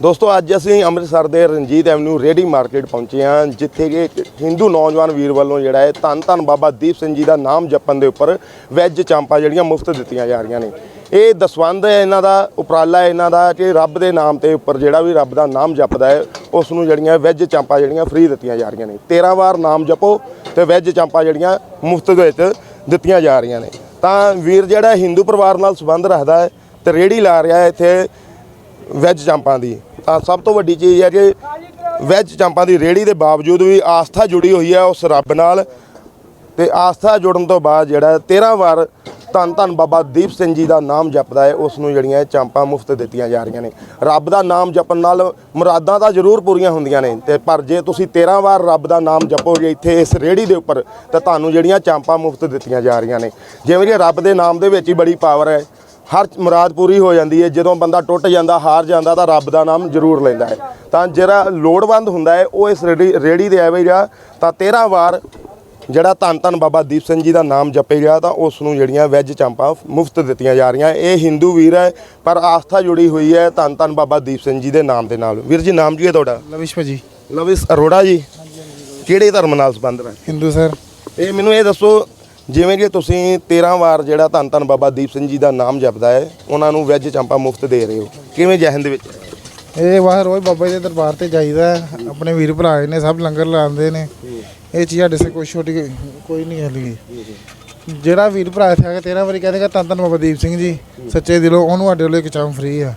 ਦੋਸਤੋ, ਅੱਜ ਅਸੀਂ ਅੰਮ੍ਰਿਤਸਰ ਦੇ ਰਣਜੀਤ ਐਵਨਿਊ ਰੇਡੀ ਮਾਰਕੀਟ ਪਹੁੰਚੇ ਹਾਂ, ਜਿੱਥੇ ਕਿ ਇੱਕ ਹਿੰਦੂ ਨੌਜਵਾਨ ਵੀਰ ਵੱਲੋਂ ਜਿਹੜਾ ਹੈ, ਧੰਨ ਧੰਨ ਬਾਬਾ ਦੀਪ ਸਿੰਘ ਜੀ ਦਾ ਨਾਮ ਜਪਣ ਦੇ ਉੱਪਰ ਵੈਜ ਚਾਂਪਾ ਜਿਹੜੀਆਂ ਮੁਫਤ ਦਿੱਤੀਆਂ ਜਾ ਰਹੀਆਂ ਨੇ। ਇਹ ਦਸਵੰਧ ਹੈ ਇਹਨਾਂ ਦਾ, ਉਪਰਾਲਾ ਹੈ ਇਹਨਾਂ ਦਾ ਕਿ ਰੱਬ ਦੇ ਨਾਮ ਤੇ ਉੱਪਰ ਜਿਹੜਾ ਵੀ ਰੱਬ ਦਾ ਨਾਮ ਜਪਦਾ ਹੈ, ਉਸ ਨੂੰ ਜਿਹੜੀਆਂ ਵੈਜ ਚਾਂਪਾ ਜਿਹੜੀਆਂ ਫ੍ਰੀ ਦਿੱਤੀਆਂ ਜਾ ਰਹੀਆਂ ਨੇ। 13 ਵਾਰ ਨਾਮ ਜਪੋ ਤੇ ਵੈਜ ਚਾਂਪਾ ਜਿਹੜੀਆਂ ਮੁਫਤ ਦੇ ਵਿੱਚ ਦਿੱਤੀਆਂ ਜਾ ਰਹੀਆਂ ਨੇ। ਤਾਂ ਵੀਰ ਜਿਹੜਾ ਹਿੰਦੂ ਪਰਿਵਾਰ ਨਾਲ ਸੰਬੰਧ ਰੱਖਦਾ ਹੈ ਤੇ ਰੇੜੀ ਲਾ ਰਿਹਾ ਹੈ ਇੱਥੇ ਵੈਜ ਚਾਂਪਾਂ ਦੀ। ਤਾਂ ਸਭ ਤੋਂ ਵੱਡੀ ਚੀਜ਼ ਹੈ ਕਿ ਵੈਜ ਚਾਂਪਾਂ ਦੀ ਰੇੜੀ ਦੇ ਬਾਵਜੂਦ ਵੀ ਆਸਥਾ ਜੁੜੀ ਹੋਈ ਹੈ ਉਸ ਰੱਬ ਨਾਲ। ਤੇ ਆਸਥਾ ਜੁੜਨ ਤੋਂ ਬਾਅਦ ਜਿਹੜਾ 13 ਵਾਰ ਧੰਨ ਧੰਨ ਬਾਬਾ ਦੀਪ ਸਿੰਘ ਜੀ ਦਾ ਨਾਮ ਜਪਦਾ ਹੈ, ਉਸ ਨੂੰ ਜਿਹੜੀਆਂ ਚਾਂਪਾਂ ਮੁਫਤ ਦਿੱਤੀਆਂ ਜਾ ਰਹੀਆਂ ਨੇ। ਰੱਬ ਦਾ ਨਾਮ ਜਪਣ ਨਾਲ ਮੁਰਾਦਾਂ ਤਾਂ ਜ਼ਰੂਰ ਪੂਰੀਆਂ ਹੁੰਦੀਆਂ ਨੇ। ਤੇ ਪਰ ਜੇ ਤੁਸੀਂ 13 ਵਾਰ ਰੱਬ ਦਾ ਨਾਮ ਜਪੋਗੇ ਇੱਥੇ ਇਸ ਰੇੜੀ ਦੇ ਉੱਪਰ, ਤਾਂ ਤੁਹਾਨੂੰ ਜਿਹੜੀਆਂ ਚਾਂਪਾਂ ਮੁਫਤ ਦਿੱਤੀਆਂ ਜਾ ਰਹੀਆਂ ਨੇ। ਜਿਵੇਂ ਕਿ ਰੱਬ ਦੇ ਨਾਮ ਦੇ ਵਿੱਚ ਹੀ ਬੜੀ ਪਾਵਰ ਹੈ। ਹਰ ਮੁਰਾਦ ਪੂਰੀ ਹੋ ਜਾਂਦੀ ਹੈ ਜਦੋਂ ਬੰਦਾ ਟੁੱਟ ਜਾਂਦਾ ਹਾਰ ਜਾਂਦਾ ਤਾਂ ਰੱਬ ਦਾ ਨਾਮ ਜ਼ਰੂਰ ਲੈਂਦਾ ਹੈ। ਤਾਂ ਜਿਹੜਾ ਲੋੜਵੰਦ ਹੁੰਦਾ ਹੈ ਉਹ ਇਸ ਰੇੜੀ ਰੇੜੀ ਦੇ ਆਵੇਗਾ ਤਾਂ 13 ਵਾਰ ਜਿਹੜਾ ਧੰਨ ਧੰਨ ਬਾਬਾ ਦੀਪ ਸਿੰਘ ਜੀ ਦਾ ਨਾਮ ਜਪੇਗਾ ਤਾਂ ਉਸ ਨੂੰ ਜਿਹੜੀਆਂ ਵੈਜ ਚਾਂਪਾਂ ਮੁਫਤ ਦਿੱਤੀਆਂ ਜਾ ਰਹੀਆਂ। ਇਹ ਹਿੰਦੂ ਵੀਰ ਹੈ ਪਰ ਆਸਥਾ ਜੁੜੀ ਹੋਈ ਹੈ ਧੰਨ ਧੰਨ ਬਾਬਾ ਦੀਪ ਸਿੰਘ ਜੀ ਦੇ ਨਾਮ ਦੇ ਨਾਲ। ਵੀਰ ਜੀ ਨਾਮ ਕੀ ਹੈ ਤੁਹਾਡਾ? ਲਵਿਸ਼ ਭਾਜੀ ਲਵਿਸ ਅਰੋੜਾ ਜੀ। ਕਿਹੜੇ ਧਰਮ ਨਾਲ ਸੰਬੰਧ ਹੈ ਹਿੰਦੂ ਸਰ ਇਹ ਮੈਨੂੰ ਇਹ ਦੱਸੋ ਜਿਵੇਂ ਕਿ ਤੁਸੀਂ 13 ਵਾਰ ਜਿਹੜਾ ਧੰਨ ਧੰਨ ਬਾਬਾ ਦੀਪ ਸਿੰਘ ਜੀ ਦਾ ਨਾਮ ਜਪਦਾ ਹੈ ਉਹਨਾਂ ਨੂੰ ਵੈਜ ਚਾਂਪਾ ਮੁਫਤ ਦੇ ਰਹੇ ਹੋ। ਕਿਵੇਂ ਜਹਨ ਦੇ ਵਿੱਚ? ਇਹ ਬਾਹਰ ਰੋਜ਼ ਬਾਬਾ ਜੀ ਦੇ ਦਰਬਾਰ ਤੇ ਜਾਈਦਾ ਹੈ। ਆਪਣੇ ਵੀਰ ਭਰਾ ਨੇ ਸਭ ਲੰਗਰ ਲਾਉਂਦੇ ਨੇ। ਇਹ ਚੀਜ਼ ਸਾਡੇ ਸੇ ਕੋਈ ਛੋਟੀ ਕੋਈ ਨਹੀਂ ਹੈਗੀ। ਜਿਹੜਾ ਵੀਰ ਭਰਾ ਇੱਥੇ ਆ ਕੇ 13 ਵਾਰੀ ਕਹਦੇਗਾ ਤਾਂ ਤਾਂ ਬਾਬਾ ਦੀਪ ਸਿੰਘ ਜੀ ਸੱਚੇ ਦਿਲੋਂ ਉਹਨੂੰ ਸਾਡੇ ਲਈ ਇੱਕ ਚਾਮ ਫ੍ਰੀ ਆ।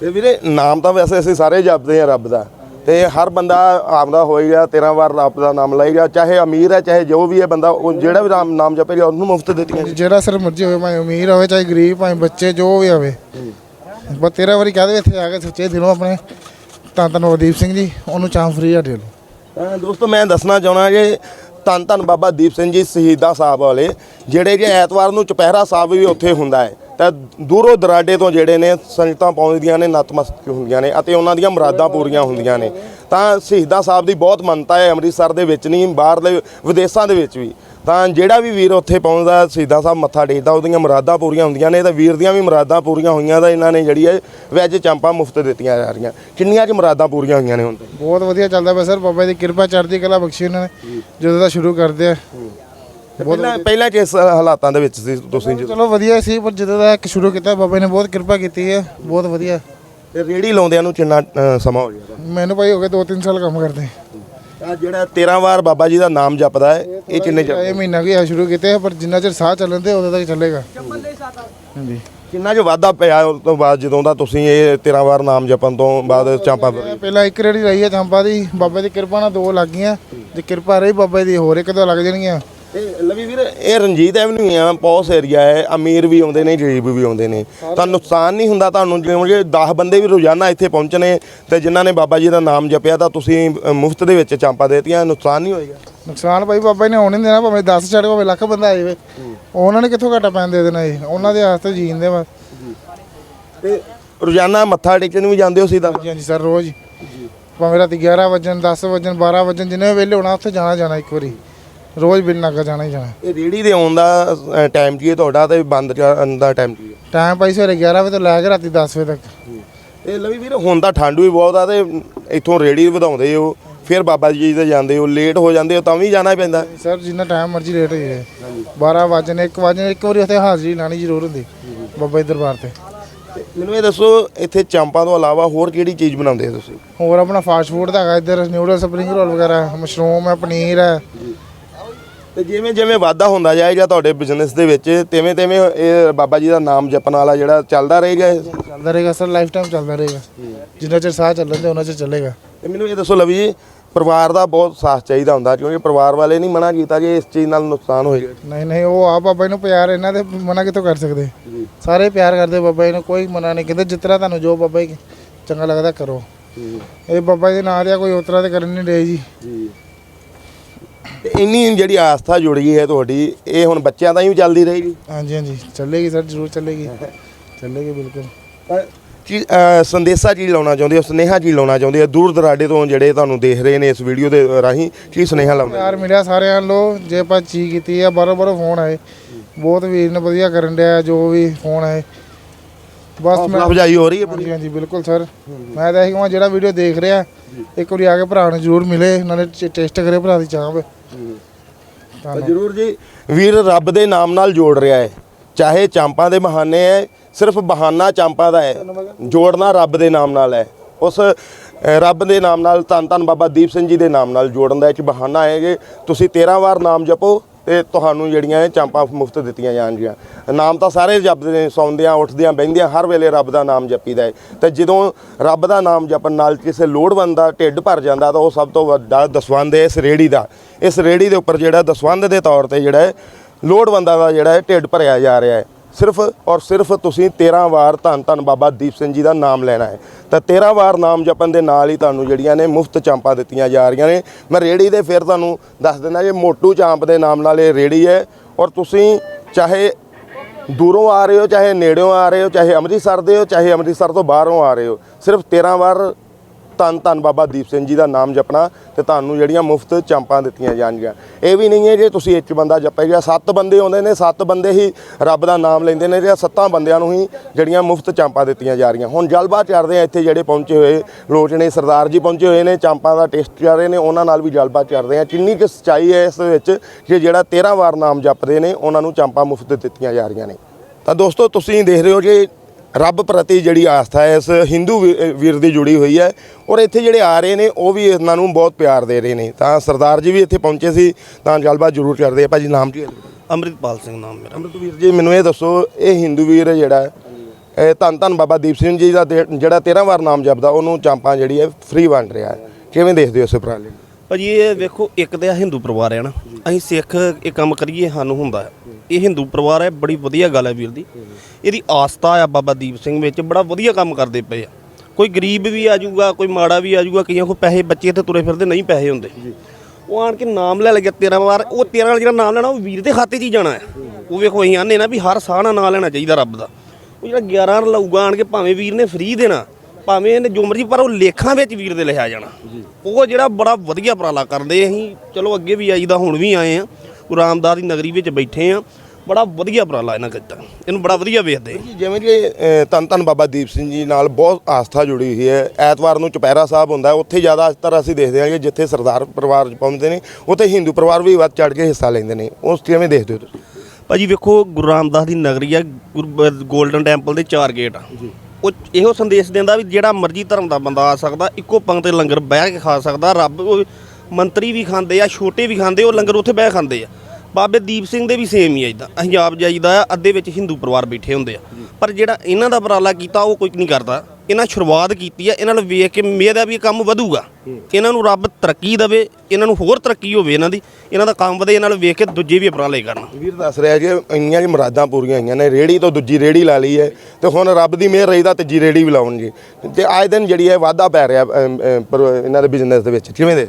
ਤੇ ਵੀਰੇ ਨਾਮ ਤਾਂ ਵੈਸੇ ਅਸੀਂ ਸਾਰੇ ਜਪਦੇ ਹਾਂ ਰੱਬ ਦਾ। ਤੇ ਹਰ ਬੰਦਾ ਆਪਦਾ ਹੋਏਗਾ 13 ਵਾਰ ਰੱਬ ਦਾ ਨਾਮ ਲਏਗਾ ਚਾਹੇ ਅਮੀਰ ਹੈ ਚਾਹੇ ਜੋ ਵੀ ਹੈ ਬੰਦਾ ਉਹ ਜਿਹੜਾ ਵੀ ਨਾਮ ਨਾਮ ਜਪੇਗਾ ਉਹਨੂੰ ਮੁਫਤ ਦਿੱਤੀਆਂ ਜਿਹੜਾ ਸਰ ਮਰਜ਼ੀ ਹੋਵੇ ਭਾਵੇਂ ਅਮੀਰ ਹੋਵੇ ਚਾਹੇ ਗਰੀਬ ਭਾਵੇਂ ਬੱਚੇ ਜੋ ਵੀ ਹੋਵੇ। ਬਸ 13 ਵਾਰੀ ਕਹਦੇ ਇੱਥੇ ਆ ਕੇ ਸੱਚੇ ਦਿਲੋਂ ਆਪਣੇ ਤਾਂ ਤਾਂ ਬਾਬਾ ਦੀਪ ਸਿੰਘ ਜੀ ਉਹਨੂੰ ਚਾਮ ਫ੍ਰੀ ਸਾਡੇ ਲਈ ਤਾਂ ਦੋਸਤੋ ਮੈਂ ਦੱਸਣਾ ਚਾਹਣਾ ਕਿ ਧੰਨ ਧੰਨ ਬਾਬਾ ਦੀਪ ਸਿੰਘ ਜੀ ਸ਼ਹੀਦਾਂ ਸਾਹਿਬ ਵਾਲੇ ਜਿਹੜੇ ਕਿ ਐਤਵਾਰ ਨੂੰ ਚੁਪਹਿਰਾ ਸਾਹਿਬ ਵੀ ਉੱਥੇ ਹੁੰਦਾ ਹੈ। ਤਾਂ ਦੂਰੋਂ ਦਰਾਡੇ ਤੋਂ ਜਿਹੜੇ ਨੇ ਸੰਗਤਾਂ ਪਹੁੰਚਦੀਆਂ ਨੇ, ਨਤਮਸਤਕ ਹੁੰਦੀਆਂ ਨੇ ਅਤੇ ਉਹਨਾਂ ਦੀਆਂ ਮੁਰਾਦਾਂ ਪੂਰੀਆਂ ਹੁੰਦੀਆਂ ਨੇ। ਤਾਂ ਸ਼ਹੀਦਾਂ ਸਾਹਿਬ ਦੀ ਬਹੁਤ ਮੰਨਤਾ ਹੈ ਅੰਮ੍ਰਿਤਸਰ ਦੇ ਵਿੱਚ ਨਹੀਂ ਬਾਹਰਲੇ ਵਿਦੇਸ਼ਾਂ ਦੇ ਵਿੱਚ ਵੀ। ਤਾਂ ਜਿਹੜਾ ਵੀ ਵੀਰ ਉੱਥੇ ਪਹੁੰਚਦਾ, ਸ਼ਹੀਦਾਂ ਸਾਹਿਬ ਮੱਥਾ ਟੇਕਦਾ, ਉਹਦੀਆਂ ਮੁਰਾਦਾਂ ਪੂਰੀਆਂ ਹੁੰਦੀਆਂ ਨੇ, ਤਾਂ ਵੀਰ ਦੀਆਂ ਵੀ ਮੁਰਾਦਾਂ ਪੂਰੀਆਂ ਹੋਈਆਂ ਤਾਂ ਇਹਨਾਂ ਨੇ ਜਿਹੜੀ ਹੈ ਵੈਜ ਚਾਂਪਾਂ ਮੁਫਤ ਦਿੱਤੀਆਂ ਜਾ ਰਹੀਆਂ। ਕਿੰਨੀਆਂ ਕਿ ਮੁਰਾਦਾਂ ਪੂਰੀਆਂ ਹੋਈਆਂ ਨੇ ਹੁਣ? ਬਹੁਤ ਵਧੀਆ ਚੱਲਦਾ ਪਿਆ ਸਰ, ਬਾਬਾ ਦੀ ਕਿਰਪਾ, ਚੜ੍ਹਦੀ ਕਲਾ ਬਖਸ਼ੀ ਉਹਨਾਂ ਨੇ। ਜਦੋਂ ਦਾ ਸ਼ੁਰੂ ਕਰਦੇ ਆ। ਪਹਿਲਾਂ ਪਹਿਲਾਂ ਕਿਸ ਹਾਲਾਤਾਂ ਦੇ ਵਿੱਚ ਸੀ ਤੁਸੀਂ ਜਦੋਂ? ਚਲੋ ਵਧੀਆ ਸੀ ਪਰ ਜਦੋਂ ਦਾ ਇੱਕ ਸ਼ੁਰੂ ਕੀਤਾ ਬਾਬਾ ਨੇ ਬਹੁਤ ਕਿਰਪਾ ਕੀਤੀ ਹੈ ਬਹੁਤ ਵਧੀਆ। ਤੇ ਰੇੜੀ ਲਾਉਂਦਿਆਂ ਨੂੰ ਕਿੰਨਾ ਅ, ਸਮਾਂ ਹੋ ਗਿਆ? ਮੈਨੂੰ ਭਾਈ ਹੋ ਗਏ 2-3 ਸਾਲ ਕੰਮ ਕਰਦੇ। ਆ ਜਿਹੜਾ 13 ਵਾਰ ਬਾਬਾ ਜੀ ਦਾ ਨਾਮ ਜਪਦਾ ਹੈ ਇਹ ਕਿੰਨੇ ਚਿਰ ਇਹ ਮਹੀਨਾ ਕੀ ਆ ਸ਼ੁਰੂ ਕੀਤੇ ਆ, ਪਰ ਜਿੰਨਾ ਚਿਰ ਸਾਹ ਚੱਲਣ ਤੇ ਉਦੋਂ ਤੱਕ ਚੱਲੇਗਾ। ਹਾਂਜੀ। ਕਿੰਨਾ ਜੋ ਵਾਧਾ ਪਿਆ ਉਸ ਤੋਂ ਬਾਅਦ ਜਦੋਂ ਦਾ ਤੁਸੀਂ ਇਹ 13 ਵਾਰ ਨਾਮ ਜਪਣ ਤੋਂ ਬਾਅਦ ਚਾਂਪਾ ਇਹ ਪਹਿਲਾਂ ਇੱਕ ਰੇੜੀ ਰਹੀ ਹੈ ਚੰਪਾ ਦੀ ਬਾਬੇ ਦੀ ਕਿਰਪਾ ਨਾਲ ਦੋ ਲੱਗ ਗਈਆਂ ਜੇ ਕਿਰਪਾ ਰਹੀ ਬਾਬੇ ਦੀ ਹੋਰ ਇੱਕ ਦੋ ਲੱਗ ਜਾਣਗੀਆਂ। ਇਹ ਲਵੀ ਵੀਰ ਇਹ ਰਣਜੀਤ ਐਵਨਿਊ ਆ ਪੌਸ ਏਰੀਆ ਹੈ ਅਮੀਰ ਵੀ ਆਉਂਦੇ ਨੇ ਗਰੀਬ ਵੀ ਆਉਂਦੇ ਨੇ। ਤਾਂ ਨੁਕਸਾਨ ਨਹੀਂ ਹੁੰਦਾ ਤੁਹਾਨੂੰ ਜਿਵੇਂ ਕਿ 10 ਬੰਦੇ ਵੀ ਰੋਜ਼ਾਨਾ ਇੱਥੇ ਪਹੁੰਚਣੇ ਤੇ ਜਿਨ੍ਹਾਂ ਨੇ ਬਾਬਾ ਜੀ ਦਾ ਨਾਮ ਜਪਿਆ ਤਾਂ ਤੁਸੀਂ ਮੁਫਤ ਦੇ ਵਿੱਚ ਚਾਂਪਾ ਦੇਤੀਆਂ ਨੁਕਸਾਨ ਨਹੀਂ ਹੋਏਗਾ? ਨੁਕਸਾਨ ਭਾਈ ਬਾਬਾ ਨੇ ਹੋਣੇ ਦੇਣਾ ਭਾਵੇਂ 10 ਛੱਡ ਭਾਵੇਂ ਲੱਖ ਬੰਦਾ ਆਏ ਵੇ। ਉਹਨਾਂ ਨੇ ਕਿੱਥੋਂ ਘਾਟਾ ਪੈਣ ਦੇ ਦੇਣਾ ਜੀ? ਉਹਨਾਂ ਦੇ ਵਾਸਤੇ ਜੀਂਦੇ ਵਾ ਤੇ ਰੋਜ਼ਾਨਾ ਮੱਥਾ ਟੇਕਣ ਨੂੰ ਵੀ ਜਾਂਦੇ ਹੋ ਸਿੱਧਾ ਹਾਂਜੀ ਸਰ ਰੋਜ਼ ਭਾਵੇਂ ਰਾਤੀ 11 ਵਜਣ 10 ਵਜਣ 12 ਵਜਣ ਜਿੰਨੇ ਵੇਲੇ ਹੋਣਾ ਉੱਥੇ ਜਾਣਾ ਜਾਣਾ ਇੱਕ ਵਾਰੀ। ਰੋਜ਼ ਬਿਨ ਨਾਗਾ ਜਾਣਾ ਹੀ ਜਾਣਾ। ਇਹ ਰੇੜੀ ਦੇ ਆਉਣ ਦਾ ਟਾਈਮ ਕੀ ਹੈ ਤੁਹਾਡਾ ਤੇ ਬੰਦ ਕਰਨ ਦਾ ਟਾਈਮ ਕੀ ਹੈ ਟਾਈਮ ਭਾਈ ਸਵੇਰੇ 11 ਵਜੇ ਤੋਂ ਲੈ ਕੇ ਰਾਤੀ 10 ਵਜੇ ਤੱਕ। ਇਹ ਲਵੀ ਵੀਰ ਹੁਣ ਤਾਂ ਠੰਡ ਵੀ ਬਹੁਤ ਆ ਤੇ ਇੱਥੋਂ ਰੇੜੀ ਵਧਾਉਂਦੇ ਹੋ ਫਿਰ ਬਾਬਾ ਜੀ ਦੇ ਜਾਂਦੇ ਹੋ ਲੇਟ ਹੋ ਜਾਂਦੇ ਹੋ ਤਾਂ ਵੀ ਜਾਣਾ ਪੈਂਦਾ। ਸਰ ਜਿੰਨਾ ਟਾਈਮ ਮਰਜ਼ੀ ਲੇਟ ਹੋ ਜਾਏ। 12 ਵਜਣ 1 ਵਜਣ ਇੱਕ ਵਾਰੀ ਉੱਥੇ ਹਾਜ਼ਰੀ ਲਾਣੀ ਜ਼ਰੂਰ ਹੁੰਦੀ ਬਾਬਾ ਜੀ ਦਰਬਾਰ ਤੇ। ਮੈਨੂੰ ਇਹ ਦੱਸੋ ਇੱਥੇ ਚਾਂਪਾਂ ਤੋਂ ਇਲਾਵਾ ਹੋਰ ਕਿਹੜੀ ਚੀਜ਼ ਬਣਾਉਂਦੇ ਹੋ ਤੁਸੀਂ? ਹੋਰ ਆਪਣਾ ਫਾਸਟ ਫੂਡ ਦਾ ਹੈਗਾ ਇੱਧਰ ਨਿਊਡਲ ਸਪਰਿੰਗ ਰੋਲ ਵਗੈਰਾ ਮਸ਼ਰੂਮ ਹੈ ਪਨੀਰ ਹੈ ਤੇ ਜਿਵੇਂ ਜਿਵੇਂ ਵਾਧਾ ਹੁੰਦਾ ਜਾਏਗਾ ਤੁਹਾਡੇ ਬਿਜ਼ਨਸ ਦੇ ਵਿੱਚ ਤਿਵੇਂ ਤਿਵੇਂ ਇਹ ਬਾਬਾ ਜੀ ਦਾ ਨਾਮ ਜਪਣ ਵਾਲਾ ਜਿਹੜਾ ਚੱਲਦਾ ਰਹੇਗਾ ਇਹ? ਚੱਲਦਾ ਰਹੇਗਾ ਸਰ ਲਾਈਫ ਟਾਈਮ ਚੱਲਦਾ ਰਹੇਗਾ। ਜਿੰਨਾ ਚਿਰ ਸਾਹ ਚੱਲਣ ਤੇ ਉਹਨਾਂ ਚਿਰ ਚੱਲੇਗਾ। ਤੇ ਮੈਨੂੰ ਇਹ ਦੱਸੋ ਲਵੀ ਜੀ ਪਰਿਵਾਰ ਦਾ ਬਹੁਤ ਸਾਥ ਚਾਹੀਦਾ ਹੁੰਦਾ ਕਿਉਂਕਿ ਪਰਿਵਾਰ ਵਾਲੇ ਨਹੀਂ ਮਨਾ ਕੀਤਾ ਕਿ ਇਸ ਚੀਜ਼ ਨਾਲ ਨੁਕਸਾਨ ਹੋਏਗਾ ਨਹੀਂ ਨਹੀਂ ਉਹ ਆ ਬਾਬਾ ਜੀ ਨੂੰ ਪਿਆਰ ਇਹਨਾਂ ਦੇ ਮਨਾ ਕਿੱਥੋਂ ਕਰ ਸਕਦੇ? ਸਾਰੇ ਪਿਆਰ ਕਰਦੇ ਬਾਬਾ ਜੀ ਨੂੰ ਕੋਈ ਮਨਾ ਨਹੀਂ ਕਹਿੰਦੇ ਤਰ੍ਹਾਂ ਤੁਹਾਨੂੰ ਜੋ ਬਾਬਾ ਜੀ ਚੰਗਾ ਲੱਗਦਾ ਕਰੋ। ਇਹ ਬਾਬਾ ਜੀ ਦੇ ਨਾਂ ਤੇ ਕੋਈ ਉਤਰਾ ਤੇ ਕਰਨ ਨਹੀਂ ਰਹੇ ਜੀ। ਤੇ ਇੰਨੀ ਜਿਹੜੀ ਆਸਥਾ ਜੁੜੀ ਹੈ ਤੁਹਾਡੀ ਇਹ ਹੁਣ ਬੱਚਿਆਂ ਤਾਂ ਹੀ ਚੱਲਦੀ ਰਹੇਗੀ? ਹਾਂਜੀ ਹਾਂਜੀ। ਚੱਲੇਗੀ ਸਰ ਜ਼ਰੂਰ ਚੱਲੇਗੀ। ਚੱਲੇਗੀ ਬਿਲਕੁਲ। ਪਰ ਕੀ ਸੰਦੇਸ਼ਾ ਕੀ ਲਾਉਣਾ ਚਾਹੁੰਦੇ ਹੋ ਸੁਨੇਹਾ ਕੀ ਲਾਉਣਾ ਚਾਹੁੰਦੇ ਹੋ? ਦੂਰ ਦਰਾਡੇ ਤੋਂ ਜਿਹੜੇ ਤੁਹਾਨੂੰ ਦੇਖ ਰਹੇ ਨੇ ਇਸ ਵੀਡੀਓ ਦੇ ਰਾਹੀਂ ਕੀ ਸੁਨੇਹਾ ਲਾਉਣਾ ਪਿਆਰ ਮਿਲਿਆ ਸਾਰਿਆਂ ਨੂੰ। ਜੇ ਆਪਾਂ ਚੀ ਕੀਤੀ ਆ ਬਾਰੋ ਬਾਰੋ ਫੋਨ ਆਏ। ਬਹੁਤ ਵੀਰ ਨੇ ਵਧੀਆ ਕਰਨ ਡਿਆ ਜੋ ਵੀ ਫੋਨ ਆਏ। ਬਸ ਮੈਂ ਹੋ ਰਹੀ ਹੈ ਹਾਂਜੀ ਹਾਂਜੀ ਬਿਲਕੁਲ ਸਰ। ਮੈਂ ਤਾਂ ਇਹੀ ਕਹਾਂ ਜਿਹੜਾ ਵੀਡੀਓ ਦੇਖ ਰਿਹਾ ਇੱਕ ਵਾਰੀ ਆ ਕੇ ਭਰਾ ਨੂੰ ਜ਼ਰੂਰ ਮਿਲੇ ਨਾਲੇ ਟੈਸਟ ਕਰੇ ਭਰਾ ਦੀ ਚਾਂਪ। ਜ਼ਰੂਰ ਜੀ। ਵੀਰ ਰੱਬ ਦੇ ਨਾਮ ਨਾਲ ਜੋੜ ਰਿਹਾ ਹੈ। ਚਾਹੇ ਚਾਂਪਾਂ ਦੇ ਬਹਾਨੇ ਹੈ ਸਿਰਫ ਬਹਾਨਾ ਚਾਂਪਾਂ ਦਾ ਹੈ। ਜੋੜਨਾ ਰੱਬ ਦੇ ਨਾਮ ਨਾਲ ਹੈ। ਉਸ ਰੱਬ ਦੇ ਨਾਮ ਨਾਲ ਧੰਨ ਧੰਨ ਬਾਬਾ ਦੀਪ ਸਿੰਘ ਜੀ ਦੇ ਨਾਮ ਨਾਲ ਜੋੜਨ ਦਾ ਇੱਕ ਬਹਾਨਾ ਹੈ ਕਿ ਤੁਸੀਂ 13 ਵਾਰ ਨਾਮ ਜਪੋ ਤੇ ਤੁਹਾਨੂੰ ਜਿਹੜੀਆਂ ਇਹ ਚਾਂਪਾਂ ਮੁਫਤ ਦਿੱਤੀਆਂ ਜਾਣਗੀਆਂ। ਨਾਮ ਤਾਂ ਸਾਰੇ ਜਪਦੇ ਨੇ, ਸੌਂਦਿਆਂ, ਉੱਠਦਿਆਂ, ਬਹਿੰਦਿਆਂ, ਹਰ ਵੇਲੇ ਰੱਬ ਦਾ ਨਾਮ ਜਪੀਦਾ ਹੈ। ਤੇ ਜਦੋਂ ਰੱਬ ਦਾ ਨਾਮ ਜਪਣ ਨਾਲ ਕਿਸੇ ਲੋੜਵੰਦ ਦਾ ਢਿੱਡ ਭਰ ਜਾਂਦਾ, ਤਾਂ ਉਹ ਸਭ ਤੋਂ ਵੱਡਾ ਦਸਵੰਧ ਹੈ ਇਸ ਰੇੜੀ ਦਾ। ਇਸ ਰੇੜੀ ਦੇ ਉੱਪਰ ਜਿਹੜਾ ਦਸਵੰਧ ਦੇ ਤੌਰ ਤੇ ਜਿਹੜਾ ਹੈ, ਲੋੜਵੰਦਾਂ ਦਾ ਜਿਹੜਾ ਹੈ, ਢਿੱਡ ਭਰਿਆ ਜਾ ਰਿਹਾ ਹੈ। ਸਿਰਫ ਔਰ ਸਿਰਫ ਤੁਸੀਂ 13 ਵਾਰ ਧੰਨ ਧੰਨ ਬਾਬਾ ਦੀਪ ਸਿੰਘ ਜੀ ਦਾ ਨਾਮ ਲੈਣਾ ਹੈ। ਤਾਂ 13 ਵਾਰ ਨਾਮ ਜਪਣ ਦੇ ਨਾਲ ਹੀ ਤੁਹਾਨੂੰ ਜਿਹੜੀਆਂ ਨੇ ਮੁਫਤ ਚਾਂਪਾਂ ਦਿੱਤੀਆਂ ਜਾ ਰਹੀਆਂ ਨੇ। ਮੈਂ ਰੇੜੀ ਦੇ ਫਿਰ ਤੁਹਾਨੂੰ ਦੱਸ ਦਿੰਦਾ ਜੇ, ਮੋਟੂ ਚਾਂਪ ਦੇ ਨਾਮ ਨਾਲ ਇਹ ਰੇੜੀ ਹੈ। ਔਰ ਤੁਸੀਂ ਚਾਹੇ ਦੂਰੋਂ ਆ ਰਹੇ ਹੋ, ਚਾਹੇ ਨੇੜਿਓਂ ਆ ਰਹੇ ਹੋ, ਚਾਹੇ ਅੰਮ੍ਰਿਤਸਰ ਦੇ ਹੋ, ਚਾਹੇ ਅੰਮ੍ਰਿਤਸਰ ਤੋਂ ਬਾਹਰੋਂ ਆ ਰਹੇ ਹੋ, ਸਿਰਫ 13 ਵਾਰ ਧੰਨ ਧੰਨ ਬਾਬਾ ਦੀਪ ਸਿੰਘ ਜੀ ਦਾ ਨਾਮ ਜਪਣਾ ਤੇ ਤੁਹਾਨੂੰ ਜਿਹੜੀਆਂ ਮੁਫਤ ਚਾਂਪਾਂ ਦਿੱਤੀਆਂ ਜਾਣਗੀਆਂ। ਇਹ ਵੀ ਨਹੀਂ ਹੈ ਜੇ ਤੁਸੀਂ ਇੱਕ ਬੰਦਾ ਜਪੇ, ਜਾਂ ਸੱਤ ਬੰਦੇ ਆਉਂਦੇ ਨੇ, ਸੱਤ ਬੰਦੇ ਹੀ ਰੱਬ ਦਾ ਨਾਮ ਲੈਂਦੇ ਨੇ, ਜਾਂ ਸੱਤਾਂ ਬੰਦਿਆਂ ਨੂੰ ਹੀ ਜਿਹੜੀਆਂ ਮੁਫਤ ਚਾਂਪਾਂ ਦਿੱਤੀਆਂ ਜਾ ਰਹੀਆਂ। ਹੁਣ ਜਲਵਾ ਚੜਦੇ ਆ, ਇੱਥੇ ਜਿਹੜੇ ਪਹੁੰਚੇ ਹੋਏ ਲੋਕ ਨੇ ਸਰਦਾਰ ਜੀ ਪਹੁੰਚੇ ਹੋਏ ਨੇ, ਚਾਂਪਾਂ ਦਾ ਟੇਸਟ ਕਰ ਰਹੇ ਨੇ, ਉਹਨਾਂ ਨਾਲ ਵੀ ਜਲਵਾ ਚੜਦੇ ਆ। ਕਿੰਨੀ ਕੁ ਸੱਚਾਈ ਹੈ ਇਸ ਵਿੱਚ ਕਿ ਜਿਹੜਾ 13 ਵਾਰ ਨਾਮ ਜਪਦੇ ਨੇ, ਉਹਨਾਂ ਨੂੰ ਚਾਂਪਾਂ ਮੁਫਤ ਦਿੱਤੀਆਂ ਜਾ ਰਹੀਆਂ ਨੇ। ਤਾਂ ਦੋਸਤੋ, ਤੁਸੀਂ ਦੇਖ ਰਹੇ ਹੋ ਜੇ ਰੱਬ ਪ੍ਰਤੀ ਜਿਹੜੀ ਆਸਥਾ ਹੈ ਇਸ ਹਿੰਦੂ ਵੀਰ ਦੀ ਜੁੜੀ ਹੋਈ ਹੈ ਔਰ ਇੱਥੇ ਜਿਹੜੇ ਆ ਰਹੇ ਨੇ ਉਹ ਵੀ ਇਹਨਾਂ ਨੂੰ ਬਹੁਤ ਪਿਆਰ ਦੇ ਰਹੇ ਨੇ। ਤਾਂ ਸਰਦਾਰ ਜੀ ਵੀ ਇੱਥੇ ਪਹੁੰਚੇ ਸੀ ਤਾਂ ਗੱਲਬਾਤ ਜ਼ਰੂਰ ਕਰਦੇ ਆ ਭਾਜੀ ਨਾਮ ਕੀ ਹੈ? ਅੰਮ੍ਰਿਤਪਾਲ ਸਿੰਘ ਨਾਮ ਮੇਰਾ। ਅੰਮ੍ਰਿਤ ਵੀਰ ਜੀ ਮੈਨੂੰ ਇਹ ਦੱਸੋ ਇਹ ਹਿੰਦੂ ਵੀਰ ਜਿਹੜਾ ਹੈ, ਇਹ ਧੰਨ ਧੰਨ ਬਾਬਾ ਦੀਪ ਸਿੰਘ ਜੀ ਦਾ ਜਿਹੜਾ 13 ਵਾਰ ਨਾਮ ਜਪਦਾ ਉਹਨੂੰ ਚਾਂਪਾਂ ਜਿਹੜੀ ਹੈ ਫ੍ਰੀ ਵੰਡ ਰਿਹਾ ਹੈ। ਕਿਵੇਂ ਦੇਖਦੇ ਹੋ ਇਸ ਉਪਰਾਲੇ ਭਾਜੀ ਇਹ ਵੇਖੋ ਇੱਕ ਤੇ ਆ ਹਿੰਦੂ ਪਰਿਵਾਰ ਹੈ ਨਾ। ਅਸੀਂ ਸਿੱਖ ਇਹ ਕੰਮ ਕਰੀਏ ਸਾਨੂੰ ਹੁੰਦਾ ਹੈ। ਇਹ ਹਿੰਦੂ ਪਰਿਵਾਰ ਹੈ ਬੜੀ ਵਧੀਆ ਗੱਲ ਹੈ ਵੀਰ ਦੀ ਇਹਦੀ ਆਸਥਾ ਆ ਬਾਬਾ ਦੀਪ ਸਿੰਘ ਵਿੱਚ ਬੜਾ ਵਧੀਆ ਕੰਮ ਕਰਦੇ ਪਏ ਆ। ਕੋਈ ਗਰੀਬ ਵੀ ਆ ਜਾਊਗਾ ਕੋਈ ਮਾੜਾ ਵੀ ਆ ਜਾਊਗਾ ਕਈਆਂ ਕੋਲ ਪੈਸੇ ਬੱਚੇ ਤੇ ਤੁਰੇ ਫਿਰਦੇ ਨਹੀਂ ਪੈਸੇ ਹੁੰਦੇ। ਉਹ ਆਣ ਕੇ ਨਾਮ ਲੈ ਲੱਗਿਆ 13 ਵਾਰ ਉਹ 13 ਵਾਲਾ ਜਿਹੜਾ ਨਾਮ ਲੈਣਾ ਉਹ ਵੀਰ ਦੇ ਖਾਤੇ 'ਚ ਹੀ ਜਾਣਾ ਹੈ। ਉਹ ਵੇਖੋ ਅਸੀਂ ਆਨੇ ਨਾ ਵੀ ਹਰ ਸਾਹ ਨਾਲ ਨਾਂ ਲੈਣਾ ਚਾਹੀਦਾ ਰੱਬ ਦਾ। ਉਹ ਜਿਹੜਾ 11 ਲਊਗਾ ਆਣ ਕੇ ਭਾਵੇਂ ਵੀਰ ਨੇ ਫ੍ਰੀ ਦੇਣਾ ਭਾਵੇਂ ਇਹਨੇ ਜੋ ਮਰਜ਼ੀ ਪਰ ਉਹ ਲੇਖਾਂ ਵਿੱਚ ਵੀਰ ਦੇ ਲਿਖਿਆ ਜਾਣਾ। ਉਹ ਜਿਹੜਾ ਬੜਾ ਵਧੀਆ ਉਪਰਾਲਾ ਕਰਦੇ ਅਸੀਂ ਚਲੋ ਅੱਗੇ ਵੀ ਆਈਦਾ ਹੁਣ ਵੀ ਆਏ ਆ। ਗੁਰੂ ਰਾਮਦਾਸ ਦੀ ਨਗਰੀ ਵਿੱਚ ਬੈਠੇ ਆ। ਬੜਾ ਵਧੀਆ ਉਪਰਾਲਾ ਇਹਨਾਂ ਕੀਤਾ। ਇਹਨੂੰ ਬੜਾ ਵਧੀਆ ਵੇਖਦੇ। ਜਿਵੇਂ ਕਿ ਧੰਨ ਧੰਨ ਬਾਬਾ ਦੀਪ ਸਿੰਘ ਜੀ ਨਾਲ ਬਹੁਤ ਆਸਥਾ ਜੁੜੀ ਹੋਈ ਹੈ। ਐਤਵਾਰ ਨੂੰ ਚੁਪਹਿਰਾ ਸਾਹਿਬ ਹੁੰਦਾ ਉੱਥੇ ਜ਼ਿਆਦਾ ਅਸਤਰ ਅਸੀਂ ਦੇਖਦੇ ਹਾਂ ਕਿ ਜਿੱਥੇ ਸਰਦਾਰ ਪਰਿਵਾਰ ਪਹੁੰਚਦੇ ਨੇ ਉੱਥੇ ਹਿੰਦੂ ਪਰਿਵਾਰ ਵੀ ਵੱਧ ਚੜ ਕੇ ਹਿੱਸਾ ਲੈਂਦੇ ਨੇ। ਉਸ ਕਿਵੇਂ ਦੇਖਦੇ ਹੋ ਤੁਸੀਂ? ਭਾਜੀ ਵੇਖੋ ਗੁਰੂ ਰਾਮਦਾਸ ਦੀ ਨਗਰੀ ਆ। ਗੋਲਡਨ ਟੈਂਪਲ ਦੇ ਚਾਰ ਗੇਟ ਆ। ਉਹ ਇਹੋ ਸੰਦੇਸ਼ ਦਿੰਦਾ ਵੀ ਜਿਹੜਾ ਮਰਜ਼ੀ ਧਰਮ ਦਾ ਬੰਦਾ ਆ ਸਕਦਾ, ਇੱਕੋ ਪੰਕਤੀ ਲੰਗਰ ਬਹਿ ਕੇ ਖਾ ਸਕਦਾ, ਰੱਬ ਮੰਤਰੀ ਵੀ ਖਾਂਦੇ ਆ, ਛੋਟੇ ਵੀ ਖਾਂਦੇ, ਉਹ ਲੰਗਰ ਉੱਥੇ ਬਹਿ ਖਾਂਦੇ ਆ। ਬਾਬੇ ਦੀਪ ਸਿੰਘ ਦੇ ਵੀ ਸੇਮ ਹੀ ਆ ਇਦਾਂ ਅਸੀਂ ਆਪ ਜਾਈਦਾ ਆ, ਅੱਧੇ ਵਿੱਚ ਹਿੰਦੂ ਪਰਿਵਾਰ ਬੈਠੇ ਹੁੰਦੇ ਆ। ਪਰ ਜਿਹੜਾ ਇਹਨਾਂ ਦਾ ਉਪਰਾਲਾ ਕੀਤਾ, ਉਹ ਕੋਈ ਨਹੀਂ ਕਰਦਾ। ਇਹਨਾਂ ਸ਼ੁਰੂਆਤ ਕੀਤੀ ਆ ਇਹਨਾਂ ਨੂੰ ਵੇਖ ਕੇ ਮੇਰਾ ਵੀ ਕੰਮ ਵਧੂਗਾ। ਇਹਨਾਂ ਨੂੰ ਰੱਬ ਤਰੱਕੀ ਦੇਵੇ ਇਹਨਾਂ ਨੂੰ ਹੋਰ ਤਰੱਕੀ ਹੋਵੇ ਇਹਨਾਂ ਦੀ ਇਹਨਾਂ ਦਾ ਕੰਮ ਵਧੇ ਇਹਨਾਂ ਨੂੰ ਵੇਖ ਕੇ ਦੂਜੇ ਵੀ ਉਪਰਾਲੇ ਕਰਨ। ਵੀਰ ਦੱਸ ਰਿਹਾ ਕਿ ਇੰਨੀਆਂ ਕਿ ਮੁਰਾਦਾਂ ਪੂਰੀਆਂ ਹੋਈਆਂ ਨੇ ਰੇੜੀ ਤੋਂ ਦੂਜੀ ਰੇੜੀ ਲਾ ਲਈ ਹੈ ਤੇ ਹੁਣ ਰੱਬ ਦੀ ਮਿਹਰ ਰਹੀ ਤਾਂ ਤੀਜੀ ਰੇੜੀ ਵੀ ਲਾਉਣਗੇ ਤੇ ਅੱਜ ਦਿਨ ਜਿਹੜੀ ਹੈ ਵਾਧਾ ਪੈ ਰਿਹਾ ਪਰ ਇਹਨਾਂ ਦੇ ਬਿਜ਼ਨਸ ਦੇ ਵਿੱਚ ਕਿਵੇਂ ਹੋ?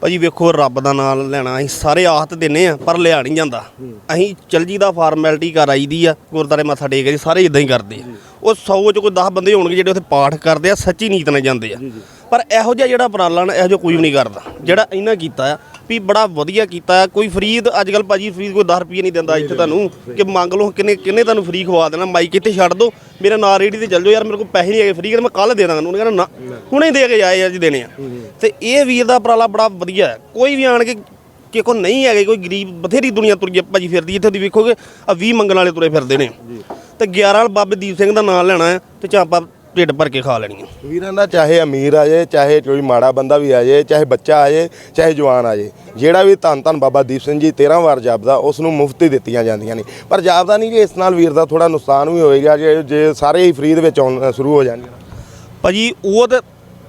ਭਾਜੀ ਵੇਖੋ ਰੱਬ ਦਾ ਨਾਮ ਲੈਣਾ ਅਸੀਂ ਸਾਰੇ ਆਹਤ ਦਿੰਨੇ ਆ ਪਰ ਲਿਆ ਨਹੀਂ ਜਾਂਦਾ। ਅਸੀਂ ਚਲ ਜੀ ਦਾ ਫਾਰਮੈਲਿਟੀ ਕਰ ਆਈਦੀ ਆ ਗੁਰਦਾਰੇ ਮੱਥਾ ਟੇਕ ਜੀ ਸਾਰੇ ਇਦਾਂ ਹੀ ਕਰਦੇ ਆ। ਉਹ 100 ਚ ਕੋਈ 10 ਬੰਦੇ ਹੋਣਗੇ ਜਿਹੜੇ ਉੱਥੇ ਪਾਠ ਕਰਦੇ ਆ ਸੱਚੀ ਨੀਤ ਨਾਲ ਜਾਂਦੇ ਆ। ਪਰ ਇਹੋ ਜਿਹਾ ਜਿਹੜਾ ਉਪਰਾਲਾ ਨਾ ਇਹੋ ਜਿਹਾ ਕੋਈ ਵੀ ਨਹੀਂ ਕਰਦਾ। ਜਿਹੜਾ ਇਹਨਾਂ ਕੀਤਾ ਆ ਵੀ ਬੜਾ ਵਧੀਆ ਕੀਤਾ ਆ। ਕੋਈ ਫਰੀਦ ਅੱਜ ਕੱਲ ਭਾਜੀ ਫਰੀਦ ਕੋਈ 10 ਰੁਪਏ ਨਹੀਂ ਦਿੰਦਾ ਇੱਥੇ ਤੁਹਾਨੂੰ। ਕਿ ਮੰਗ ਲਓ ਕਿੰਨੇ ਕਿੰਨੇ ਤੁਹਾਨੂੰ ਫਰੀ ਖਵਾ ਦੇਣਾ ਮਾਈਕ ਇੱਥੇ ਛੱਡ ਦਿਓ ਮੇਰਾ ਨਾਂ ਰੇੜੀ ਤੇ ਚੱਲ ਜਾਓ ਯਾਰ ਮੇਰੇ ਕੋਲ ਪੈਸੇ ਨਹੀਂ ਹੈਗੇ ਫਰੀ ਕਰ ਮੈਂ ਕੱਲ ਦੇ ਦਾਂਗਾ ਉਹਨੇ ਕਹਿੰਦਾ ਨਾ ਹੁਣੇ ਦੇ ਕੇ ਜਾਏ ਅੱਜ ਦੇਣੇ ਆ। ਤੇ ਇਹ ਵੀਰ ਦਾ ਉਪਰਾਲਾ ਬੜਾ ਵਧੀਆ ਹੈ। ਕੋਈ ਵੀ ਆਣ ਕੇ ਕਿ ਕੋ ਨਹੀਂ ਹੈਗੇ ਕੋਈ ਗਰੀਬ ਬਥੇਰੀ ਦੁਨੀਆ ਤੁਰੀ ਭਾਜੀ ਫਿਰਦੀ ਇੱਥੇ ਦੀ ਵੇਖੋਗੇ ਆ 20 ਮੰਗਣ ਵਾਲੇ ਤੁਰੇ ਫਿਰਦੇ ਨੇ। ਤੇ 11 ਵਾਲ ਬਾਬੇ ਦੀਪ ਸਿੰਘ ਦਾ ਨਾਮ ਲੈਣਾ ਹੈ ਤੇ ਚਾਪਾ ਢਿੱਡ ਭਰ ਕੇ ਖਾ ਲੈਣੀਆਂ ਵੀਰਾਂ ਦਾ ਚਾਹੇ ਅਮੀਰ ਆ ਜਾਏ ਚਾਹੇ ਕੋਈ ਮਾੜਾ ਬੰਦਾ ਵੀ ਆ ਜਾਏ ਚਾਹੇ ਬੱਚਾ ਆ ਜਾਏ ਚਾਹੇ ਜਵਾਨ ਆ ਜਾਏ ਜਿਹੜਾ ਵੀ ਧੰਨ ਧੰਨ ਬਾਬਾ ਦੀਪ ਸਿੰਘ ਜੀ 13 ਵਾਰ ਜਪਦਾ ਉਸ ਨੂੰ ਮੁਫਤ ਹੀ ਦਿੱਤੀਆਂ ਜਾਂਦੀਆਂ ਨੇ। ਪਰ ਜਾਪਦਾ ਨਹੀਂ ਕਿ ਇਸ ਨਾਲ ਵੀਰ ਦਾ ਥੋੜਾ ਨੁਕਸਾਨ ਵੀ ਹੋਏਗਾ ਜੇ ਜੇ ਸਾਰੇ ਹੀ ਫ੍ਰੀ ਦੇ ਵਿੱਚ ਆਉਣ ਸ਼ੁਰੂ ਹੋ ਜਾਣਗੇ। ਭਾਜੀ ਉਹ ਤਾਂ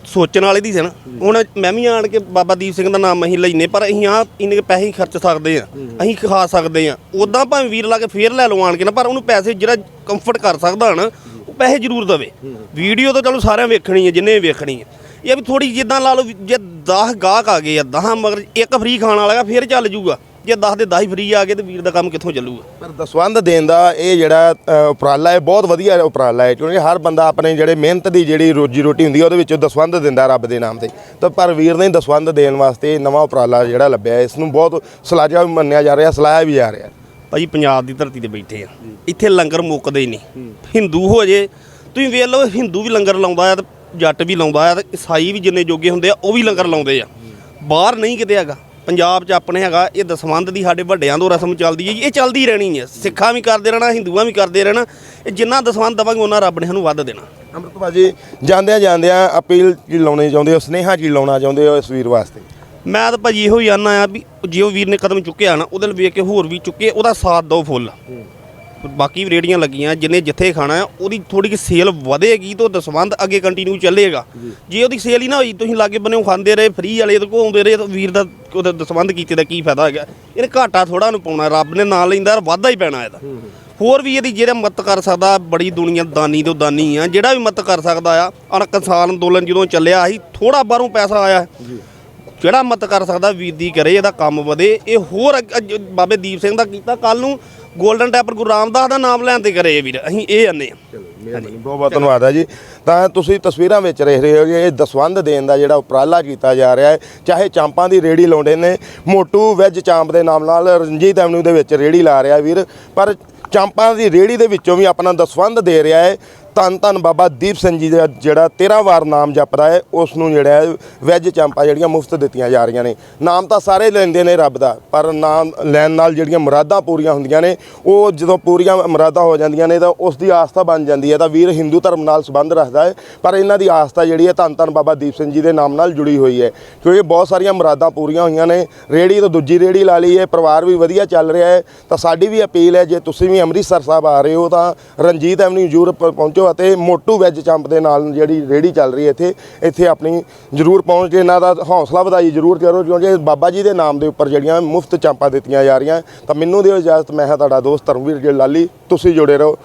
ਸੋਚਣ ਵਾਲੇ ਦੀ ਸੀ ਨਾ। ਹੁਣ ਮੈਂ ਵੀ ਆਣ ਕੇ ਬਾਬਾ ਦੀਪ ਸਿੰਘ ਦਾ ਨਾਮ ਅਸੀਂ ਲੈਨੇ ਪਰ ਅਸੀਂ ਆ ਇੰਨੇ ਪੈਸੇ ਹੀ ਖਰਚ ਸਕਦੇ ਆ ਅਸੀਂ ਖਾ ਸਕਦੇ ਆ। ਉਦਾਂ ਭਾਵੇਂ ਵੀਰ ਲਾ ਕੇ ਫੇਰ ਲੈ ਲਓ ਆਣ ਕੇ ਨਾ ਪਰ ਉਹਨੂੰ ਪੈਸੇ ਜਿਹੜਾ ਕੰਫਰਟ ਕਰ ਸਕਦਾ ਨਾ ਉਹ ਪੈਸੇ ਜ਼ਰੂਰ ਦਵੇ। ਵੀਡੀਓ ਤਾਂ ਚਲੋ ਸਾਰਿਆਂ ਵੇਖਣੀ ਹੈ ਜਿੰਨੇ ਵੀ ਵੇਖਣੀ ਹੈ ਇਹ ਵੀ ਥੋੜੀ ਜਿੱਦਾਂ ਲਾ ਲਓ ਜੇ 10 ਗਾਹਕ ਆ ਗਏ ਆ 10 ਮਗਰ ਇੱਕ ਫ੍ਰੀ ਖਾਣ ਵਾਲਾ ਫੇਰ ਚੱਲ ਜੂਗਾ। ਜੇ 10 ਦੇ 10 ਹੀ ਫ੍ਰੀ ਆ ਗਏ ਤੇ ਵੀਰ ਦਾ ਕੰਮ ਕਿੱਥੋਂ ਚੱਲੂਗਾ? ਪਰ ਦਸਵੰਧ ਦੇਣ ਦਾ ਇਹ ਜਿਹੜਾ ਅ, ਉਪਰਾਲਾ ਹੈ ਬਹੁਤ ਵਧੀਆ ਉਪਰਾਲਾ ਹੈ ਕਿਉਂਕਿ ਹਰ ਬੰਦਾ ਆਪਣੇ ਜਿਹੜੇ ਮਿਹਨਤ ਦੀ ਜਿਹੜੀ ਰੋਜੀ ਰੋਟੀ ਹੁੰਦੀ ਹੈ ਉਹਦੇ ਵਿੱਚੋਂ ਦਸਵੰਧ ਦਿੰਦਾ ਰੱਬ ਦੇ ਨਾਮ ਤੇ। ਤਾਂ ਪਰ ਵੀਰ ਨੇ ਦਸਵੰਧ ਦੇਣ ਵਾਸਤੇ ਨਵਾਂ ਉਪਰਾਲਾ ਜਿਹੜਾ ਲੱਭਿਆ ਇਸ ਨੂੰ ਬਹੁਤ ਸਲਾਜਾ ਵੀ ਮੰਨਿਆ ਜਾ ਰਿਹਾ ਸਲਾਹਿਆ ਵੀ ਜਾ ਰਿਹਾ ਭਾਜੀ ਪੰਜਾਬ ਦੀ ਧਰਤੀ ਤੇ ਬੈਠੇ ਆ। ਇੱਥੇ ਲੰਗਰ ਮੁੱਕਦੇ ਹੀ ਨਹੀਂ। ਹਿੰਦੂ ਹੋ ਜੇ ਤੁਸੀਂ ਵੇਖ ਲਓ ਹਿੰਦੂ ਵੀ ਲੰਗਰ ਲਾਉਂਦਾ ਆ ਤੇ ਜੱਟ ਵੀ ਲਾਉਂਦਾ ਆ ਤੇ ਈਸਾਈ ਵੀ ਜਿੰਨੇ ਜੋਗੇ ਹੁੰਦੇ ਆ ਉਹ ਵੀ ਲੰਗਰ ਲਾਉਂਦੇ ਆ। ਬਾਹਰ ਨਹੀਂ ਕਿਤੇ ਹੈਗਾ। ਪੰਜਾਬ 'ਚ ਆਪਣੇ ਹੈਗਾ ਇਹ ਦਸਵੰਧ ਦੀ ਸਾਡੇ ਵੱਡਿਆਂ ਤੋਂ ਰਸਮ ਚੱਲਦੀ ਹੈ ਜੀ, ਇਹ ਚੱਲਦੀ ਰਹਿਣੀ ਹੈ। ਸਿੱਖਾਂ ਵੀ ਕਰਦੇ ਰਹਿਣਾ ਹਿੰਦੂਆਂ ਵੀ ਕਰਦੇ ਰਹਿਣਾ ਇਹ ਜਿੰਨਾ ਦਸਵੰਧ ਦਵਾਂਗੇ ਉਹਨਾਂ ਰੱਬ ਨੇ ਸਾਨੂੰ ਵੱਧ ਦੇਣਾ। ਅੰਮ੍ਰਿਤ ਭਾਜੀ ਜਾਂਦਿਆਂ ਜਾਂਦਿਆਂ ਅਪੀਲ ਕੀ ਲਾਉਣੀ ਚਾਹੁੰਦੇ ਹੋ ਸੁਨੇਹਾ ਕੀ ਲਾਉਣਾ ਚਾਹੁੰਦੇ ਹੋ ਇਸ ਵੀਰ ਵਾਸਤੇ? ਮੈਂ ਤਾਂ ਭਾਜੀ ਇਹੋ ਹੀ ਆਨਾ ਆ ਵੀ ਜੇ ਉਹ ਵੀਰ ਨੇ ਕਦਮ ਚੁੱਕਿਆ ਨਾ ਉਹਦੇ ਨਾਲ ਵੇਖ ਕੇ ਹੋਰ ਵੀ ਚੁੱਕੇ ਉਹਦਾ ਸਾਥ ਦਿਓ ਫੁੱਲ। ਬਾਕੀ ਵੀ ਰੇੜੀਆਂ ਲੱਗੀਆਂ ਜਿੰਨੇ ਜਿੱਥੇ ਖਾਣਾ ਆ ਉਹਦੀ ਥੋੜੀ ਜਿਹੀ ਸੇਲ ਵਧੇਗੀ ਤਾਂ ਦਸਵੰਧ ਅੱਗੇ ਕੰਟੀਨਿਊ ਚੱਲੇਗਾ। ਜੇ। ਉਹਦੀ ਸੇਲ ਹੀ ਨਾ ਹੋਈ ਤੁਸੀਂ ਲਾਗੇ ਬੰਨੇ ਖਾਂਦੇ ਰਹੇ ਫ੍ਰੀ ਵਾਲੇ ਤੋਂ ਆਉਂਦੇ ਰਹੇ ਤਾਂ ਵੀਰ ਦਾ ਉਹਦਾ ਦਸਵੰਧ ਕੀਤੇ ਦਾ ਕੀ ਫਾਇਦਾ ਹੈਗਾ? ਇਹਨੇ ਘਾਟਾ ਥੋੜਾ ਨੂੰ ਪਾਉਣਾ ਰੱਬ ਨੇ ਨਾਲ ਲੈਂਦਾ ਵਾਧਾ ਹੀ ਪੈਣਾ ਇਹਦਾ। ਹੋਰ ਵੀ ਇਹਦੀ ਜਿਹੜਾ ਮਦਦ ਕਰ ਸਕਦਾ ਬੜੀ ਦੁਨੀਆ ਦਾਨੀ ਤੋਂ ਦਾਨੀ ਆ ਜਿਹੜਾ ਵੀ ਮਦਦ ਕਰ ਸਕਦਾ ਆ ਅਣ ਕਿਸਾਨ ਅੰਦੋਲਨ ਜਦੋਂ ਚੱਲਿਆ ਸੀ ਥੋੜਾ ਬਾਹਰੋਂ ਪੈਸਾ ਆਇਆ। ਜਿਹੜਾ ਮਤ ਕਰ ਸਕਦਾ ਵੀਰ ਦੀ ਕਰੇ ਇਹਦਾ ਕੰਮ ਵਧੇ। ਇਹ ਹੋਰ ਬਾਬੇ ਦੀਪ ਸਿੰਘ ਦਾ ਕੀਤਾ ਕੱਲ ਨੂੰ 골ਡਨ ਟੈਂਪਲ ਗੁਰੂ ਰਾਮਦਾਸ ਦਾ ਨਾਮ ਲੈਣ ਤੇ ਕਰੇ ਇਹ ਵੀਰ। ਅਸੀਂ ਇਹ ਆਨੇ ਆ। ਬਹੁਤ ਬਹੁਤ ਧੰਨਵਾਦ ਹੈ ਜੀ। ਤਾਂ ਤੁਸੀਂ ਤਸਵੀਰਾਂ ਵਿੱਚ ਰਹਿ ਰਹੇ ਹੋ ਇਹ ਦਸਵੰਧ ਦੇਣ ਦਾ ਜਿਹੜਾ ਉਪਰਾਲਾ ਕੀਤਾ ਜਾ ਰਿਹਾ ਹੈ। ਚਾਹੇ ਚਾਂਪਾਂ ਦੀ ਰੇੜੀ ਲਾਉਂਦੇ ਨੇ, ਮੋਟੂ ਵੈਜ ਚਾਂਪ ਦੇ ਨਾਮ ਨਾਲ ਰਣਜੀਤ ਐਵਨਿਊ ਦੇ ਵਿੱਚ ਰੇੜੀ ਲਾ ਰਿਹਾ ਵੀਰ। ਪਰ ਚਾਂਪਾਂ ਦੀ ਰੇੜੀ ਦੇ ਵਿੱਚੋਂ ਵੀ ਆਪਣਾ ਦਸਵੰਧ ਦੇ ਰਿਹਾ ਹੈ। ਧੰਨ ਧੰਨ ਬਾਬਾ ਦੀਪ ਸਿੰਘ ਜੀ ਦਾ ਜਿਹੜਾ 13 ਵਾਰ ਨਾਮ ਜਪਦਾ ਹੈ ਉਸ ਨੂੰ ਜਿਹੜਾ ਹੈ ਵੈਜ ਚਾਂਪਾਂ ਜਿਹੜੀਆਂ ਮੁਫਤ ਦਿੱਤੀਆਂ ਜਾ ਰਹੀਆਂ ਨੇ। ਨਾਮ ਤਾਂ ਸਾਰੇ ਲੈਂਦੇ ਨੇ ਰੱਬ ਦਾ, ਪਰ ਨਾਮ ਲੈਣ ਨਾਲ ਜਿਹੜੀਆਂ ਮੁਰਾਦਾਂ ਪੂਰੀਆਂ ਹੁੰਦੀਆਂ ਨੇ, ਉਹ ਜਦੋਂ ਪੂਰੀਆਂ ਮੁਰਾਦਾਂ ਹੋ ਜਾਂਦੀਆਂ ਨੇ ਤਾਂ ਉਸ ਦੀ ਆਸਥਾ ਬਣ ਜਾਂਦੀ ਹੈ। ਤਾਂ ਵੀਰ ਹਿੰਦੂ ਧਰਮ ਨਾਲ ਸੰਬੰਧ ਰੱਖਦਾ ਹੈ, ਪਰ ਇਹਨਾਂ ਦੀ ਆਸਥਾ ਜਿਹੜੀ ਹੈ ਧੰਨ ਧੰਨ ਬਾਬਾ ਦੀਪ ਸਿੰਘ ਜੀ ਦੇ ਨਾਮ ਨਾਲ ਜੁੜੀ ਹੋਈ ਹੈ। ਕਿਉਂਕਿ ਬਹੁਤ ਸਾਰੀਆਂ ਮੁਰਾਦਾਂ ਪੂਰੀਆਂ ਹੋਈਆਂ ਨੇ ਰੇੜੀ ਤੋਂ ਦੂਜੀ ਰੇੜੀ ਲਾ ਲਈ ਹੈ, ਪਰਿਵਾਰ ਵੀ ਵਧੀਆ ਚੱਲ ਰਿਹਾ ਹੈ। ਤਾਂ ਸਾਡੀ ਵੀ ਅਪੀਲ ਹੈ, ਜੇ ਤੁਸੀਂ ਵੀ ਅੰਮ੍ਰਿਤਸਰ ਸਾਹਿਬ ਆ ਰਹੇ ਹੋ ਤਾਂ ਰਣਜੀਤ ਐਵਨਿਊ ਯੂਰਪ ਪਹੁੰਚੋ ਅਤੇ ਮੋਟੂ ਵੈਜ ਚੰਪ ਦੇ ਨਾਲ ਜਿਹੜੀ ਰੇੜੀ ਚੱਲ ਰਹੀ ਹੈ ਇੱਥੇ ਇੱਥੇ ਆਪਣੀ ਜ਼ਰੂਰ ਪਹੁੰਚ ਕੇ ਇਹਨਾਂ ਦਾ ਹੌਸਲਾ ਵਧਾਈ ਜ਼ਰੂਰ ਕਰੋ, ਕਿਉਂਕਿ ਬਾਬਾ ਜੀ ਦੇ ਨਾਮ ਦੇ ਉੱਪਰ ਜਿਹੜੀਆਂ ਮੁਫਤ ਚਾਂਪਾਂ ਦਿੱਤੀਆਂ ਜਾ ਰਹੀਆਂ, ਤਾਂ ਮੈਨੂੰ ਦਿਓ ਇਜਾਜ਼ਤ, ਮੈਂ ਹਾਂ ਤੁਹਾਡਾ ਦੋਸਤ ਧਰਮਵੀਰ ਜੀ ਲਾਲੀ, ਤੁਸੀਂ ਜੁੜੇ ਰਹੋ।